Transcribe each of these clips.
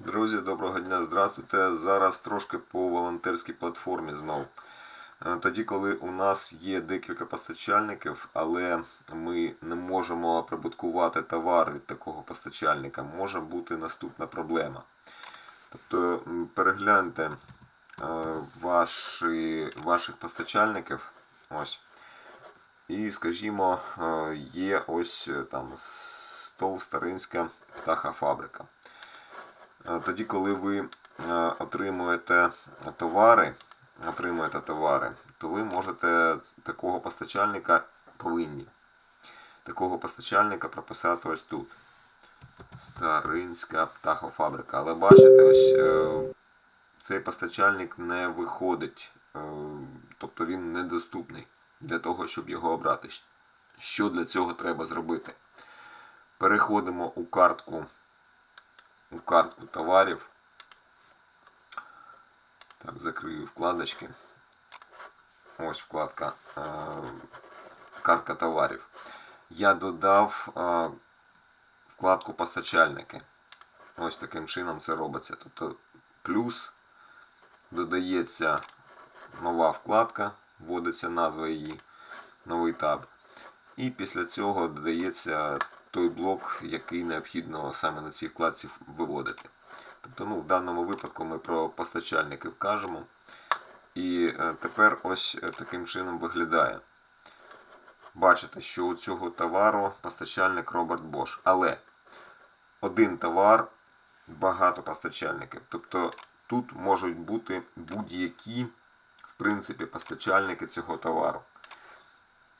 Друзі, доброго дня, здравствуйте. Зараз трошки по волонтерській платформі знову. Е, Тоді, коли у нас є декілька постачальників, але ми не можемо прибуткувати товар від такого постачальника, може бути наступна проблема. Тобто перегляньте е, ваші, ваших постачальників. Ось. І, скажімо, е, є ось там стов старинська птахофабрика. Е, Тоді, коли ви е, отримуєте товари, отримуєте товари, то ви можете такого постачальника повинні. Такого постачальника прописати ось тут. Старинська птахофабрика. Але бачите, ось е, цей постачальник не виходить, тобто він недоступний для того, щоб його обрати. Що для цього треба зробити? Переходимо у картку у картку товарів. Так, закрию вкладочки. Ось вкладка е, картка товарів. Я додав е, вкладку постачальники. Ось таким чином це робиться. Тобто плюс додається нова вкладка, вводиться назва її, новий таб. І після цього додається той блок, який необхідно саме на цій вкладці виводити. Тобто, ну, в даному випадку ми про постачальників кажемо. І е, тепер ось е, таким чином виглядає. Бачите, що у цього товару постачальник Роберт Бош. Але один товар, багато постачальників. Тобто тут можуть бути будь-які, в принципі, постачальники цього товару.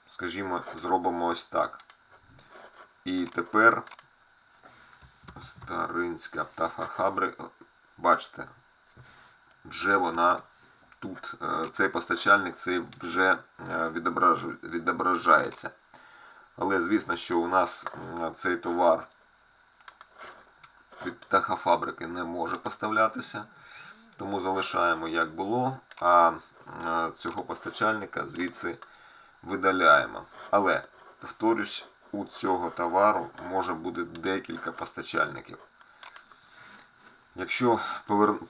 Скажімо, зробимо ось так. І тепер старинська птахофабрика, бачите, вже вона тут, е, цей постачальник цей вже е, відображається. Але звісно, що у нас е, цей товар від птахофабрики не може поставлятися, тому залишаємо як було, а цього постачальника звідси видаляємо. Але, повторюсь, у цього товару може бути декілька постачальників. Якщо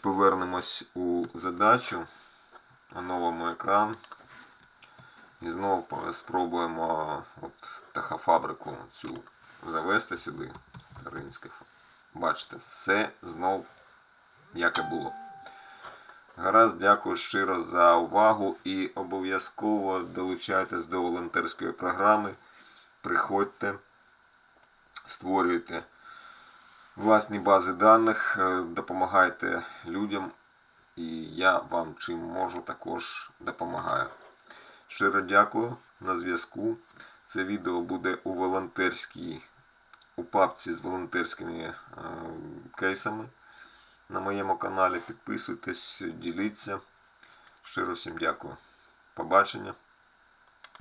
повернемось у задачу, оновимо екран і знову спробуємо от птахофабрику цю завести сюди, старинське. Бачите, все знов як і було. Гаразд, дякую щиро за увагу і обов'язково долучайтесь до волонтерської програми. Приходьте, створюйте власні бази даних, е, допомагайте людям, і я вам чим можу також допомагаю. Щиро дякую на зв'язку. Це відео буде у волонтерській, у папці з волонтерськими е, кейсами на моєму каналі. Підписуйтесь, діліться. Щиро всім дякую. Побачення.